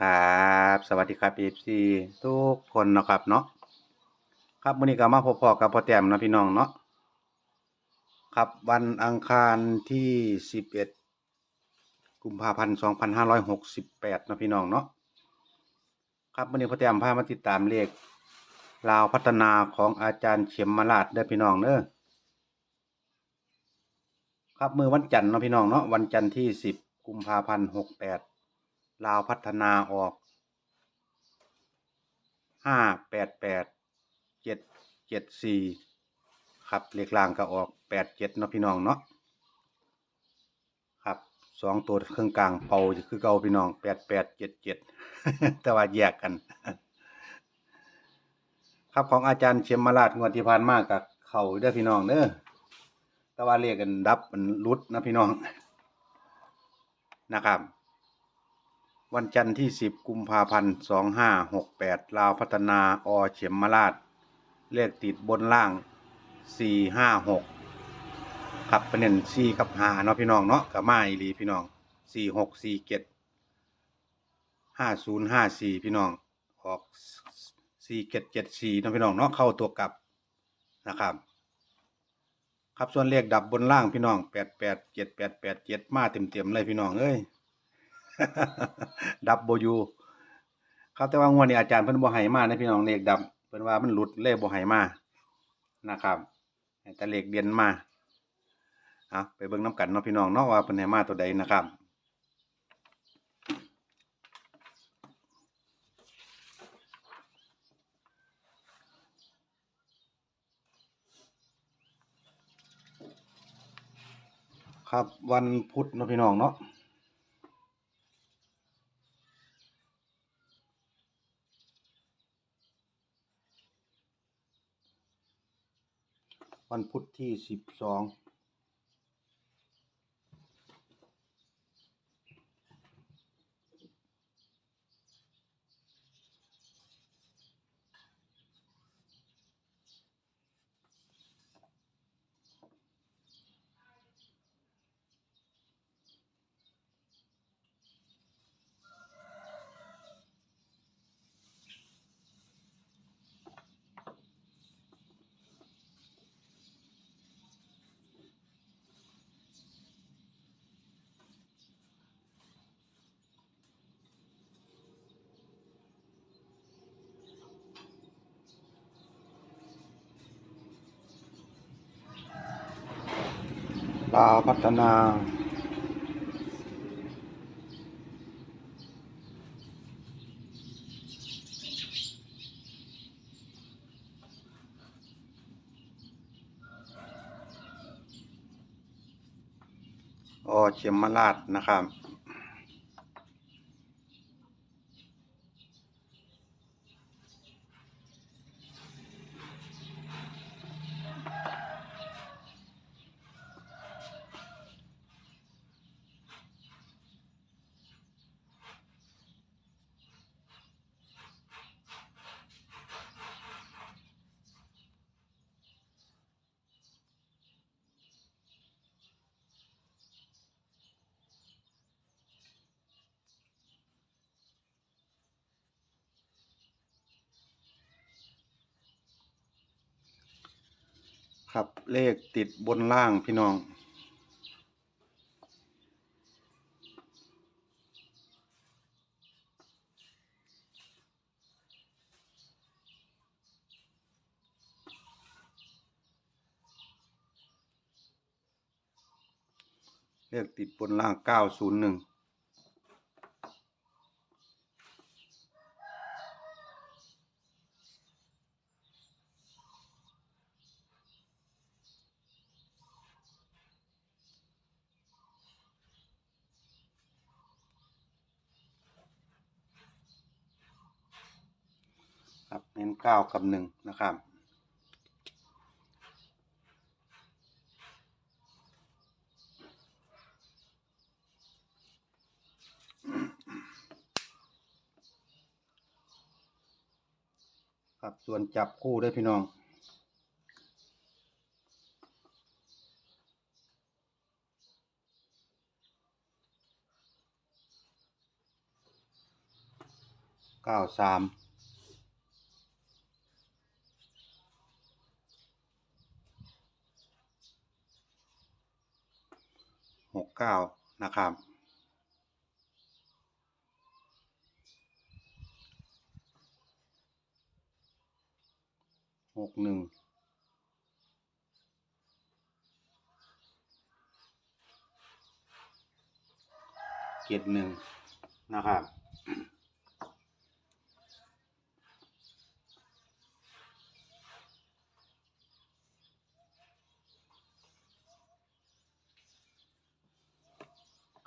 ครับ สวัสดีครับ FC ทุกคนนะครับเนาะครับมื้อนี้ก็มาพบพอกับพ่อแต้มนะพี่น้องเนาะครับวันอังคารที่ 11 กุมภาพันธ์2568นาะพี่น้องเนาะครับมื้อนี้พ่อแต้มพามาติดตามเลขลาวพัฒนาของอาจารย์เข็มมาลาดเด้อพี่น้องเด้อครับมือวันจันทร์นะพี่น้องเนาะวันจันทร์ที่ 10 กุมภาพันธ์68 ลาวพัฒนาออกห้าแปดแปดเจ็ดเจ็ดสี่ครับเลขล่างก็ออกแปดเจ็ดเนาะพี่น้องเนาะครับสองตัวเครื่องกลางเป่าคือเก่าพี่น้องแปดแปดเจ็ดเจ็ดแต่ว่าแยกกัน ครับของอาจารย์เชียมมาลาดงวดที่ผ่านมากกับเข่าเด้พี่น้องเด้อแต่ว่าเรียกกันดับมันรุดนะพี่น้องนะครับ วันจันทร์ที่ 10 กุมภาพันธ์2568 ลาวพัฒนาอเข็มมาลาดเลขติดบนล่าง 456ครับประเด็น4กับ5เนาะพี่น้องเนาะกับมาอีหลีพี่น้อง 4647 5054 พี่น้อง ออก 4774เนาะพี่น้องเนาะเข้าตัวกลับนะครับครับส่วนเลขดับบนล่างพี่น้อง 887887 มาเต็มๆเลยพี่น้องเอ้ย ดับโบยูครับแต่ว่างวดนี้อาจารย์เพิ่นบ่ให้มานะพี่น้องเลขดับเพิ่นว่ามันหลุดเลขบ่ให้มานะครับแต่เลขเด่นมาเอาไปเบิ่งน้ำกันเนาะพี่น้องเนาะว่าเพิ่นให้มาตัวใดนะครับครับวันพุธเนาะพี่น้องเนาะ วันพุธที่สิบสอง ลาวพัฒนาอเชียมมาลาดนะครับ ครับเลขติดบนล่างพี่น้อง เลขติดบนล่างเก้าศูนย์หนึ่ง เน้นเก้ากับหนึ่งนะครับครับส่วนจับคู่ได้วยพี่น้องเก้าสาม หกเก้านะครับ หกหนึ่ง เจ็ดหนึ่งนะครับ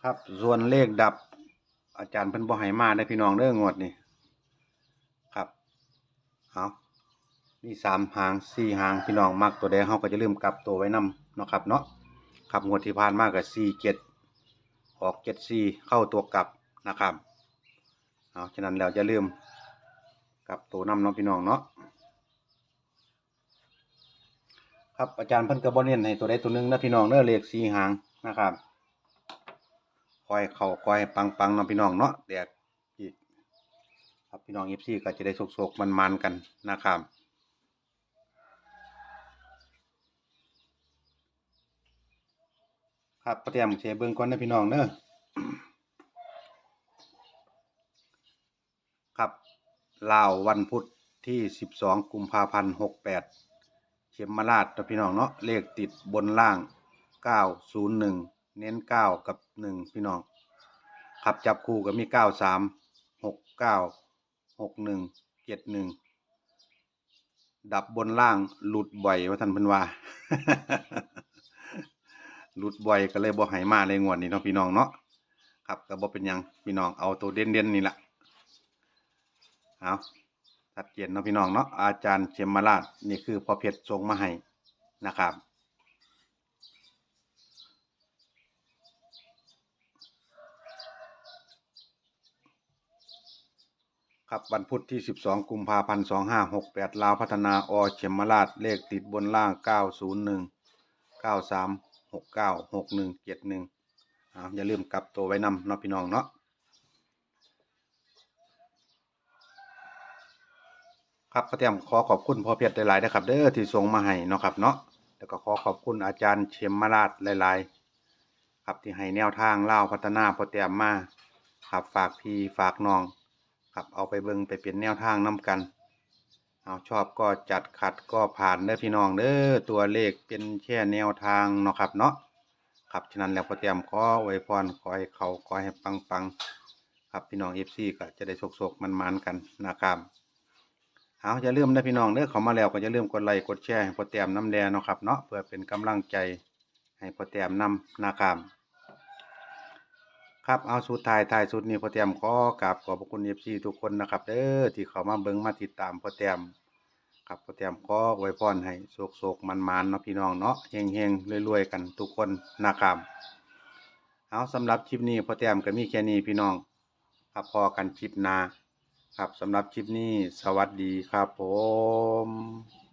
ครับส่วนเลขดับ อาจารย์เพิ่นบ่ให้มาได้อพี่น้องเด้องวดนี่ครับเอามีสามหางสี่หางพี่น้องมักตัวใดเฮาก็จะลืมกลับตัวไว้นำเนาะครับเนาะครับงวดที่ผ่านมาก็สี่เจ็ดออกเจ็ดสี่เข้าตัวกลับนะครับเอาฉะนั้นแล้วจะลืมกลับตัวนำเนาะพี่น้องเนาะครับอาจารย์เพิ่นก็บ่เน้นให้ตัวใดตัวหนึงนะพี่น้องเด้อเลขสี่หางนะครับ คอยเข้าคอยปังปังๆเนาะพี่น้องเนาะแดกอีกครับพี่น้องเอฟซีก็จะได้โศกๆมันๆกันนะครับครับประเตรียมเชเบิ้งก่อนนะพี่น้องเนอะครับลาววันพุธที่ 12 กุมภาพันธ์68 เขมราชนะพี่น้องเนาะเลขติดบนล่าง 901 เน้น9กับ1พี่น้องครับจับคู่ก็มี93 69 61 71ดับบนล่างหลุดบ่อยว่าท่านพิ่นว่าหลุดบ่อยก็เลยบ่ให้มาเลยงวดนี้เนาะพี่น้องเนาะครับก็บ่เป็นยังพี่น้องเอาตัวเด่นๆนี่ล่ะเอาชัดเจนเนาะพี่น้องเนาะอาจารย์เชมมาราชนี่คือพอเพชรส่งมาให้นะครับ ครับวันพุธที่ 12 กุมภาพันธ์ 2568 ลาวพัฒนาอเขมราชเลขติดบนล่าง 901 93 69 61 71อ่าอย่าลืมกลับตัวไว้นำเนาะพี่น้องเนาะครับประเตรียมขอขอบคุณพ่อเพชรหลายๆนะครับเด้อที่ส่งมาให้เนาะครับเนาะแล้วก็ขอขอบคุณอาจารย์เชมมาราชหลายๆ ครับที่ให้แนวทางเล่าพัฒนาพ่อเตรียมมาครับฝากพี่ฝากน้อง ครับเอาไปเบิ่งไปเปลี่ยนแนวทางนํกัน เอาชอบก็จัดขัดก็ผ่านเด้อพี่น้องเด้อตัวเลขเป็นแค่แนวทางเนาะครับเนาะครับฉะนั้นแล้วพอเตรียมขออวยพรขอให้เขาขอให้ปังปังๆครับพี่น้องเอฟซีก็จะได้โศกๆมันๆกันนะครับเอาอย่าลืมนะพี่น้องเด้อเขามาแล้วก็อย่าลืมกดไลค์กดแชร์ให้พอเตรียมน้ำแดงเนาะครับเนาะเพื่อเป็นกำลังใจให้พอเตรียมนำนะครับ ครับเอาสุดท้ายท้ายสุดนี้พอเตรียมขอกราบขอบพระคุณเอฟซีทุกคนนะครับเด้อที่เขามาเบิ่งมาติดตามพอเตรียมครับพอเตรียมขอไว้พรให้โศกโศกมันมันเนาะพี่น้องเนาะเฮงเฮงรวยๆกันทุกคนนะครับเอาสำหรับคลิปนี้พอเตรียมก็มีแค่นี้พี่น้องครับพอกันคลิปหน้าครับสำหรับคลิปนี้สวัสดีครับผม